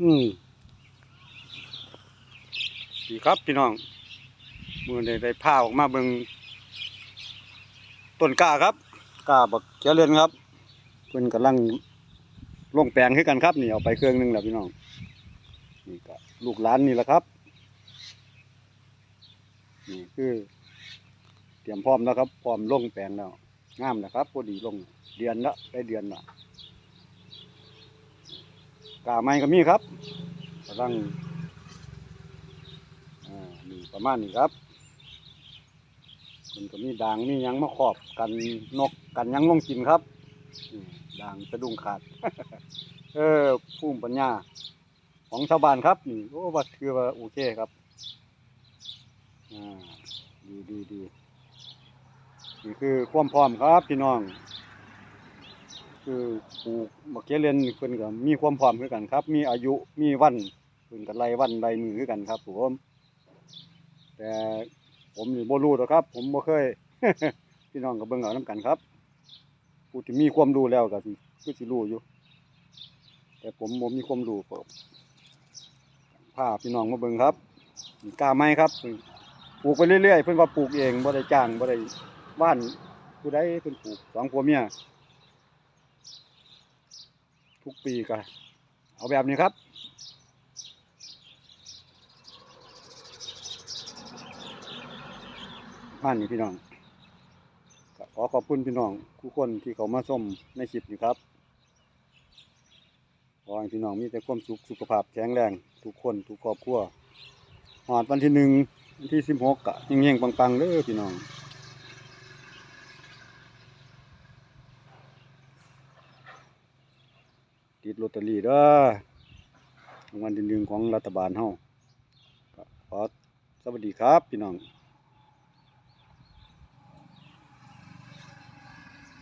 อืมดีครับพี่น้องมือได้ได้ผ้าออกมาเบิงต้นกล้าครับกล้าบักเขียเรือนครับเพิ่นกำลังลงแปลงให้กันครับนี่เอาไปเครื่องหนึงแล้วพี่น้องนี่ก็ลูกหลานนี่แหละครับนี่คือ เตรียมพร้อมแล้วครับพร้อมลงแปลงแล้วงามนะครับพอดีลงเดือนละได้เดือนละ กาไม้ก็มีครับกำลังอ่านี่ประมาณนี้ครับมันก็มีด่างมียังมาครอบกันนกกันยังลงกินครับด่างสะดุ้งขาด เออภูมิปัญญา ของชาวบ้านครับนี่โอ้ว่าคือว่าโอเคครับอ่าดีดีดีนี่คือความพร้อมครับพี่น้อง คือปลูกมะเขือเรือนนี่เพิ่นก็มีความพร้อมคือกันครับ มีอายุมีวันเพิ่นก็ไล่วันไล่มือคือกันครับผมแต่ผมนี่บ่รู้หรอกครับ ผมบ่เคย พี่น้องก็เบิ่งเอานํกันครับผู้ที่มีความรู้แล้วก็สิคือสิรู้อยู่ แต่ผมบ่มีความรู้ก็พาพี่น้องมาเบิ่งครับกล้าไหมครับปลูกไปเรื่อยๆเพิ่นว่าปลูกเองบ่ได้จ้างบ่ได้บ้านผู้ใดเพิ่นปลูกสองผัวเมีย ทุกปีก็เอาแบบนี้ครับผ่านนี่พี่น้องขอขอบคุณพี่น้องทุกคนที่เขามาชมในคลิปนี้ครับขอให้พี่น้องมีแต่ความสุขสุขภาพแข็งแรงทุกคนทุกครอบครัวหอดวันที่หนึ่งวันที่สิบหกกะเฮงๆปังๆเลยพี่น้อง ติดลอตเตอรี่เด้อรางวัลที่หนึ่งของรัฐบาลเฮาขอสวัสดีครับพี่น้อง